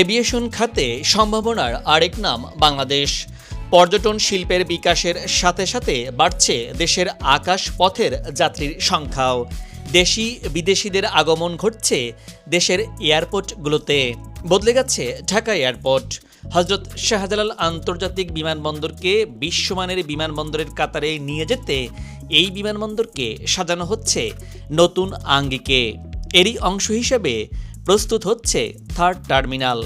Aviation খাতে সম্ভাবনার আরেক নাম বাংলাদেশ। পর্যটন শিল্পের বিকাশের সাথে সাথে বাড়ছে দেশের আকাশ পথের যাত্রীর সংখ্যাও। দেশি বিদেশিদের আগমন ঘটছে দেশের এয়ারপোর্টগুলোতে। বদলে গেছে ঢাকা এয়ারপোর্ট। হজরত শাহজালাল আন্তর্জাতিক বিমানবন্দরকে বিশ্বমানের বিমানবন্দরের কাতারে নিয়ে যেতে এই বিমানবন্দরকে সাজানো হচ্ছে নতুন আঙ্গিকে। এরই অংশ হিসেবে প্রস্তুত হচ্ছে থার্ড টার্মিনাল,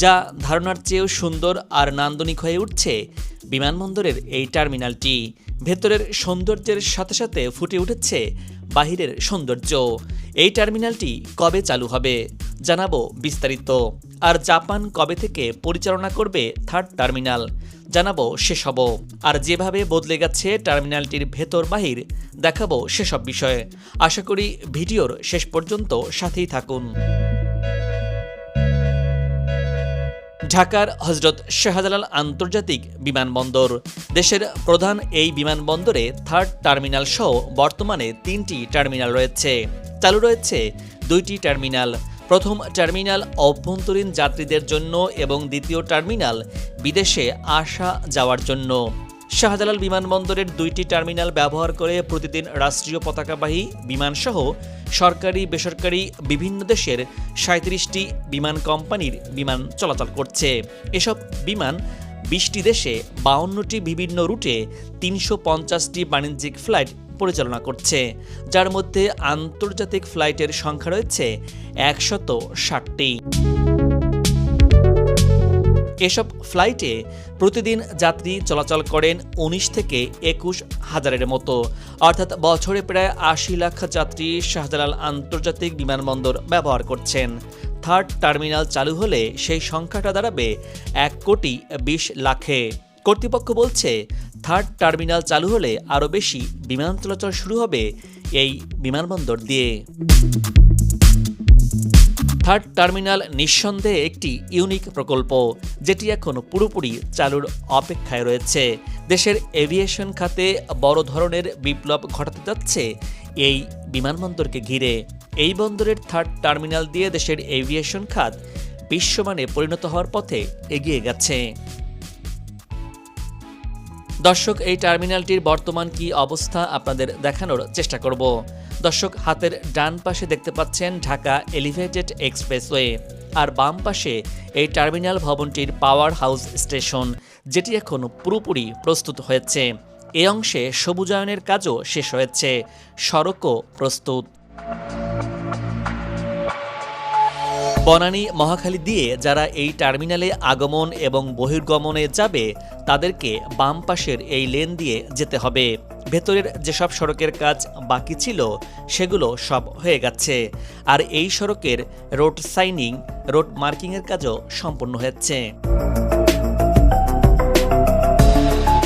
যা ধারণার চেয়েও সুন্দর আর নান্দনিক হয়ে উঠছে বিমানবন্দরের এই টার্মিনালটি। ভেতরের সৌন্দর্যের সাথে সাথে ফুটে উঠেছে বাহিরের সৌন্দর্য। এই টার্মিনালটি কবে চালু হবে জানাব বিস্তারিত। আর জাপান কবে থেকে পরিচালনা করবে থার্ড টার্মিনাল, জানাব সেসব আর যেভাবে বদলে গেছে টার্মিনালটির ভেতর বাহির, দেখাবো সেসব বিষয়ে। আশা করি ভিডিওর শেষ পর্যন্ত সাথেই থাকুন। ঢাকার হজরত শাহজালাল আন্তর্জাতিক বিমানবন্দর। দেশের প্রধান এই বিমানবন্দরে থার্ড টার্মিনাল সহ বর্তমানে তিনটি টার্মিনাল রয়েছে। চালু রয়েছে দুইটি টার্মিনাল। প্রথম টার্মিনাল অভ্যন্তরীণ যাত্রীদের জন্য এবং দ্বিতীয় টার্মিনাল বিদেশে আসা যাওয়ার জন্য। শাহজালাল বিমানবন্দরের দুইটি টার্মিনাল ব্যবহার করে প্রতিদিন রাষ্ট্রীয় পতাকাবাহী বিমানসহ সরকারি, বেসরকারি বিভিন্ন দেশের সাঁত্রিশটি বিমান কোম্পানির বিমান চলাচল করছে। এসব বিমান বিশটি দেশে বাউন্নটি বিভিন্ন রুটে তিনশো পঞ্চাশটি বাণিজ্যিক ফ্লাইট পরিচালনা করছে, যার মধ্যে আন্তর্জাতিক ফ্লাইটের সংখ্যা রয়েছে একশত ষাটটি। এসব ফ্লাইটে প্রতিদিন যাত্রী চলাচল করেন উনিশ থেকে একুশ হাজারের মতো। অর্থাৎ বছরে প্রায় আশি লাখ যাত্রী শাহজালাল আন্তর্জাতিক বিমানবন্দর ব্যবহার করছেন। থার্ড টার্মিনাল চালু হলে সেই সংখ্যাটা দাঁড়াবে এক কোটি বিশ লাখে। কর্তৃপক্ষ বলছে, থার্ড টার্মিনাল চালু হলে আরও বেশি বিমান চলাচল শুরু হবে এই বিমানবন্দর দিয়ে। থার্ড টার্মিনাল নিঃসন্দেহে একটি ইউনিক প্রকল্প, যেটি এখন পুরোপুরি চালুর অপেক্ষায় রয়েছে। দেশের এভিয়েশন খাতে বড় ধরনের বিপ্লব ঘটাতে যাচ্ছে এই বিমানবন্দরকে ঘিরে। এই বন্দরের থার্ড টার্মিনাল দিয়ে দেশের এভিয়েশন খাত বিশ্বমানে পরিণত হওয়ার পথে এগিয়ে গেছে। দর্শক, এই টার্মিনালটির বর্তমান কি অবস্থা আপনাদের দেখানোর চেষ্টা করব। দর্শক, হাতের ডান পাশে দেখতে পাচ্ছেন ঢাকা এলিভেটেড এক্সপ্রেসওয়ে। আর বাম পাশে এই টার্মিনাল ভবনটির পাওয়ার হাউস স্টেশন, যেটি এখন পুরোপুরি প্রস্তুত হয়েছে। এ অংশে সবুজায়নের কাজও শেষ হয়েছে। সড়কও প্রস্তুত। বনানী মহাখালী দিয়ে যারা এই টার্মিনালে আগমন এবং বহির্গমনে যাবে, তাদেরকে বাম পাশের এই লেন দিয়ে যেতে হবে। ভেতরের যেসব সড়কের কাজ বাকি ছিল, সেগুলো সব হয়ে গেছে। আর এই সড়কের রোড সাইনিং, রোড মার্কিংয়ের কাজও সম্পূর্ণ হয়েছে।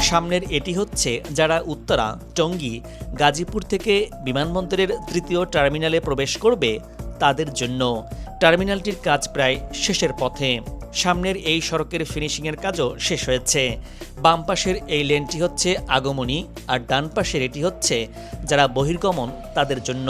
সামনের এটি হচ্ছে যারা উত্তরা, টঙ্গী, গাজীপুর থেকে বিমানবন্দরের তৃতীয় টার্মিনালে প্রবেশ করবে তাদের জন্য টার্মিনালটির কাজ প্রায় শেষের পথে। সামনের এই সড়কের ফিনিশিংয়ের কাজও শেষ হয়েছে। বাম পাশের এই লেনটি হচ্ছে আগমনী আর ডান পাশের এটি হচ্ছে যারা বহির্গমন তাদের জন্য।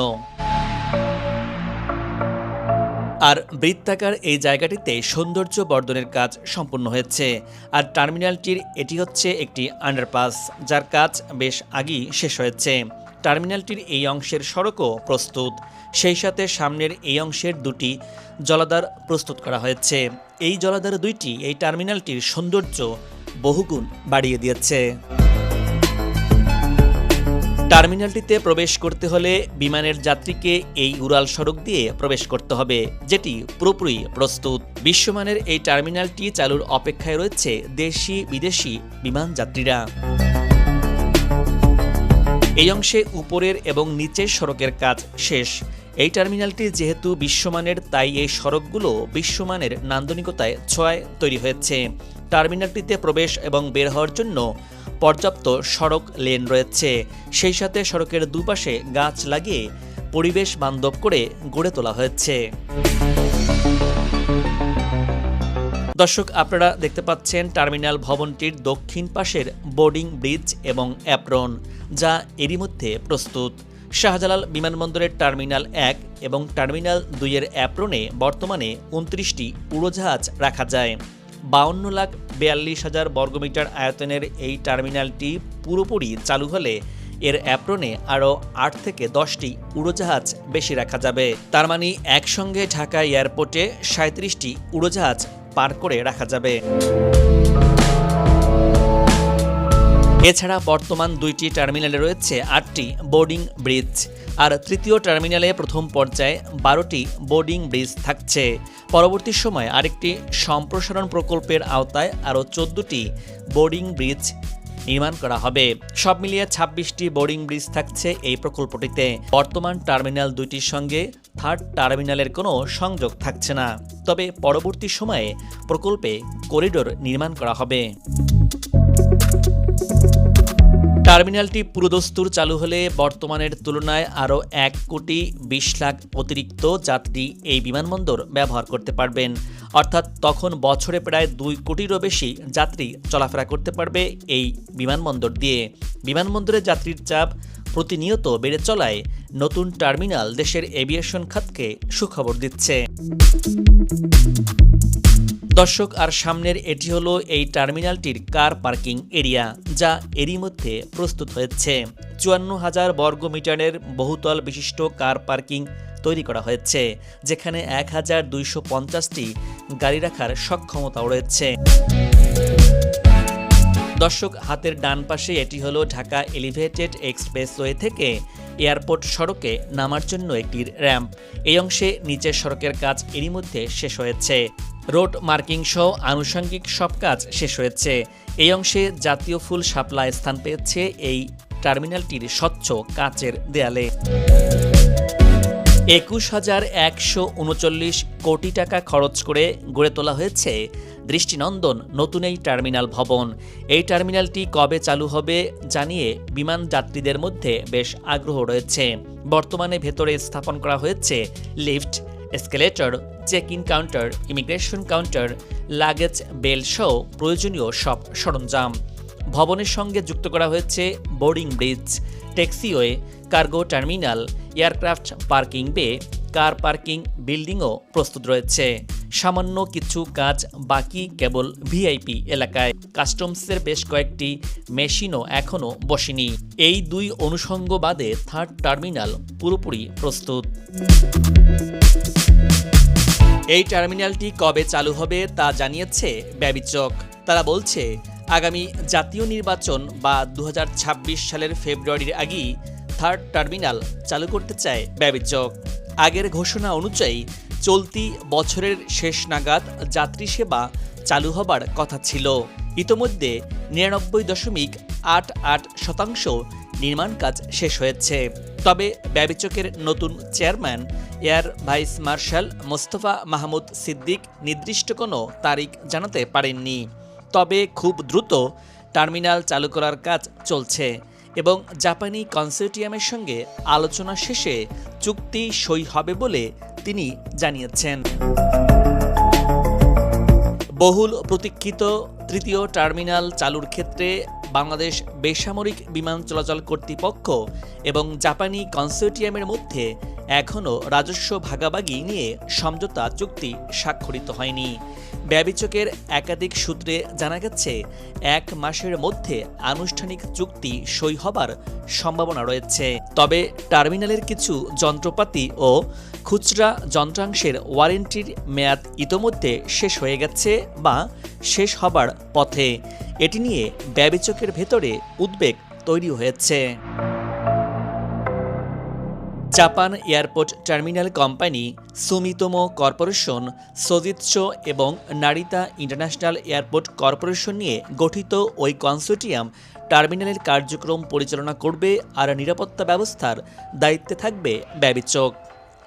আর বৃত্তাকার এই জায়গাটিতে সৌন্দর্য বর্ধনের কাজ সম্পূর্ণ হয়েছে। আর টার্মিনালটির এটি হচ্ছে একটি আন্ডারপাস, যার কাজ বেশ আগেই শেষ হয়েছে। টার্মিনালটির এই অংশের সড়কও প্রস্তুত। সেই সাথে সামনের এই অংশের দুটি জলাধার প্রস্তুত করা হয়েছে। এই জলাধার দুইটি এই টার্মিনালটির সৌন্দর্য বহুগুণ বাড়িয়ে দিয়েছে। টার্মিনালটিতে প্রবেশ করতে হলে বিমানের যাত্রীকে এই উড়াল সড়ক দিয়ে প্রবেশ করতে হবে, যেটি পুরোপুরি প্রস্তুত। বিশ্বমানের এই টার্মিনালটি চালুর অপেক্ষায় রয়েছে দেশি বিদেশি বিমান যাত্রীরা। এই অংশে উপরের এবং নিচের সড়কের কাজ শেষ। এই টার্মিনালটি যেহেতু বিশ্বমানের, তাই এই সড়কগুলো বিশ্বমানের নান্দনিকতায় ছোঁয়ায় তৈরি হয়েছে। টার্মিনালটিতে প্রবেশ এবং বের হওয়ার জন্য পর্যাপ্ত সড়ক লেন রয়েছে। সেই সাথে সড়কের দুপাশে গাছ লাগিয়ে পরিবেশ বান্ধব করে গড়ে তোলা হয়েছে। দর্শক, আপনারা দেখতে পাচ্ছেন টার্মিনাল ভবনটির দক্ষিণ পাশের বোর্ডিং ব্রিজ এবং অ্যাপ্রন, যা এরই মধ্যে প্রস্তুত। শাহজালাল বিমানবন্দরের টার্মিনাল এক এবং টার্মিনাল দুইয়ের অ্যাপ্রনে বর্তমানে উনত্রিশটি উড়োজাহাজ রাখা যায়। বাউন্ন লাখ বিয়াল্লিশ হাজার বর্গমিটার আয়তনের এই টার্মিনালটি পুরোপুরি চালু হলে এর অ্যাপ্রনে আরও আট থেকে দশটি উড়োজাহাজ বেশি রাখা যাবে। তার মানে একসঙ্গে ঢাকা এয়ারপোর্টে সাঁত্রিশটি উড়োজাহাজ পার করে রাখা যাবে। এছাড়া বর্তমান দুইটি টার্মিনালে রয়েছে আটটি বোর্ডিং ব্রিজ, আর তৃতীয় টার্মিনালে প্রথম পর্যায়ে বারোটি বোর্ডিং ব্রিজ থাকছে। পরবর্তী সময়ে আরেকটি সম্প্রসারণ প্রকল্পের আওতায় আরও চোদ্দটি বোর্ডিং ব্রিজ নির্মাণ করা হবে। সব মিলিয়ে ছাব্বিশটি বোর্ডিং ব্রিজ থাকছে এই প্রকল্পটিতে। বর্তমান টার্মিনাল দুইটির সঙ্গে থার্ড টার্মিনালের কোনো সংযোগ থাকছে না। তবে পরবর্তী সময়ে প্রকল্পে করিডোর নির্মাণ করা হবে। টার্মিনালটি পুরোদস্তুর চালু হলে বর্তমানের তুলনায় আরও এক কোটি বিশ লাখ অতিরিক্ত যাত্রী এই বিমানবন্দর ব্যবহার করতে পারবেন। অর্থাৎ তখন বছরে প্রায় দুই কোটিরও বেশি যাত্রী চলাফেরা করতে পারবে এই বিমানবন্দর দিয়ে। বিমানবন্দরে যাত্রীর চাপ প্রতিনিয়ত বেড়ে চলায় নতুন টার্মিনাল দেশের এভিয়েশন খাতকে সুখবর দিচ্ছে। দর্শক, আর সামনের এটি হলো এই টার্মিনালটির কার পার্কিং এরিয়া, যা এরই মধ্যে প্রস্তুত হয়েছে। চুয়ান্ন হাজার বর্গ মিটারের বহুতল বিশিষ্ট কার পার্কিং তৈরি করা হয়েছে, যেখানে এক হাজার দুইশো পঞ্চাশটি গাড়ি রাখার সক্ষমতাও রয়েছে। দর্শক, হাতের ডান পাশে এটি হলো ঢাকা এলিভেটেড এক্সপ্রেসওয়ে থেকে এয়ারপোর্ট সড়কে নামার জন্য একটি র্যাম্প। এই অংশে নিচের সড়কের কাজ এরই মধ্যে শেষ হয়েছে। রোড মার্কিং সহ আনুষঙ্গিক সব কাজ শেষ হয়েছে। এই অংশে জাতীয় ফুল সাপ্লাই স্থান পেয়েছে এই টার্মিনালটির স্বচ্ছ কাচের দেয়ালে। একুশ হাজার একশো উনচল্লিশ কোটি টাকা খরচ করে গড়ে তোলা হয়েছে দৃষ্টিনন্দন নতুন এই টার্মিনাল ভবন। এই টার্মিনালটি কবে চালু হবে জানিয়ে বিমান যাত্রীদের মধ্যে বেশ আগ্রহ রয়েছে। বর্তমানে ভেতরে স্থাপন করা হয়েছে lift, escalator check in counter, immigration counter, luggage, belt সহ প্রয়োজনীয় সব সরঞ্জাম। ভবনের সঙ্গে যুক্ত করা হয়েছে boarding bridge, taxiway, cargo terminal, aircraft parking bay, car parking, বিল্ডিংও প্রস্তুত রয়েছে। সামান্য কিছু কাজ বাকি কেবল ভিআইপি এলাকায়। কাস্টমসের বেশ কয়েকটি মেশিনও এখনও বসেনি। এই দুই অনুষঙ্গ বাদে থার্ড টার্মিনাল পুরোপুরি প্রস্তুত। এই টার্মিনালটি কবে চালু হবে তা জানিয়েছে ব্যবিচক তারা বলছে, আগামী জাতীয় নির্বাচন বা দু হাজার ছাব্বিশ সালের ফেব্রুয়ারির আগেই থার্ড টার্মিনাল চালু করতে চায় ব্যবিচক আগের ঘোষণা অনুযায়ী চলতি বছরের শেষ নাগাদ যাত্রী সেবা চালু হবার কথা ছিল। ইতোমধ্যে নিরানব্বই দশমিক আট আট শতাংশ নির্মাণ কাজ শেষ হয়েছে। তবে ব্যবিচকের নতুন chairman, air vice marshal Mostafa Mahmud Siddique নির্দিষ্ট কোনো তারিখ জানাতে পারেননি। তবে খুব দ্রুত টার্মিনাল চালু করার কাজ চলছে। এবং জাপানি কনসোর্টিয়ামের সঙ্গে আলোচনা শেষে চুক্তি সই হবে বলে তিনি জানিয়েছেন। বহুল প্রতীক্ষিত তৃতীয় টার্মিনাল চালুর ক্ষেত্রে বাংলাদেশ বেসামরিক বিমান চলাচল কর্তৃপক্ষ এবং জাপানি কনসোর্টিয়ামের মধ্যে এখনও রাজস্ব ভাগাভাগি নিয়ে সমঝোতা চুক্তি স্বাক্ষরিত হয়নি। ব্যবিচকের একাধিক সূত্রে জানা গেছে, এক মাসের মধ্যে আনুষ্ঠানিক চুক্তি সই হবার সম্ভাবনা রয়েছে। তবে টার্মিনালের কিছু যন্ত্রপাতি ও খুচরা যন্ত্রাংশের ওয়ারেন্টির মেয়াদ ইতোমধ্যে শেষ হয়ে গেছে বা শেষ হবার পথে। এটি নিয়ে ব্যবিচকের ভেতরে উদ্বেগ তৈরি হয়েছে। Japan airport terminal company Sumitomo corporation, Sojitz এবং নারিতা ইন্টারন্যাশনাল এয়ারপোর্ট কর্পোরেশন নিয়ে গঠিত ওই কনসোর্টিয়াম টার্মিনালের কার্যক্রম পরিচালনা করবে আর নিরাপত্তা ব্যবস্থার দায়িত্বে থাকবে ব্যবিচক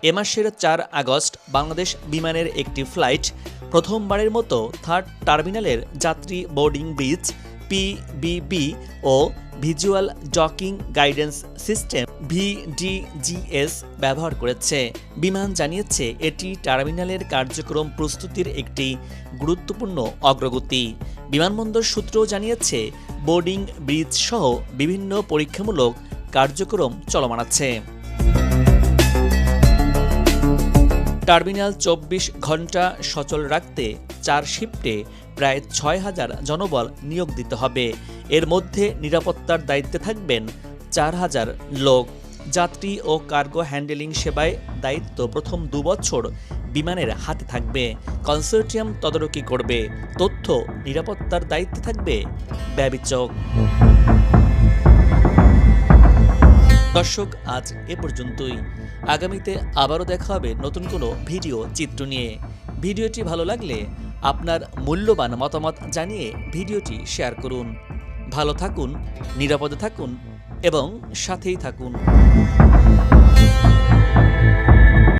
এ মাসের চার আগস্ট বাংলাদেশ বিমানের একটি ফ্লাইট প্রথমবারের মতো থার্ড টার্মিনালের যাত্রী বোর্ডিং ব্রিজ পিবিবি ও visual docking guidance system VDGS ব্যবহার করেছে। বিমান জানিয়েছে, এটি টার্মিনালের কার্যক্রম প্রস্তুতির একটি গুরুত্বপূর্ণ অগ্রগতি। বিমানবন্দর সূত্র জানিয়েছে, বোর্ডিং, ব্রিজ সহ বিভিন্ন পরীক্ষামূলক কার্যক্রম চলমান আছে। টার্মিনাল চব্বিশ ঘণ্টা সচল রাখতে চার শিফটে প্রায় ছয় হাজার জনবল নিয়োগ দিতে হবে। এর মধ্যে নিরাপত্তার দায়িত্বে থাকবেন চার হাজার লোক। যাত্রী ও কার্গো হ্যান্ডেলিং সেবায় দায়িত্ব প্রথম দুবছর বিমানের হাতে থাকবে। কনসোর্টিয়াম তদারকি করবে। তথ্য নিরাপত্তার দায়িত্বে থাকবে ব্যবিচক দর্শক, আজ এ পর্যন্তই। আগামীতে আবারও দেখা হবে নতুন কোনো ভিডিও চিত্র নিয়ে। ভিডিওটি ভালো লাগলে আপনার মূল্যবান মতামত জানিয়ে ভিডিওটি শেয়ার করুন। ভালো থাকুন নিরাপদে থাকুন এবং সাথেই থাকুন।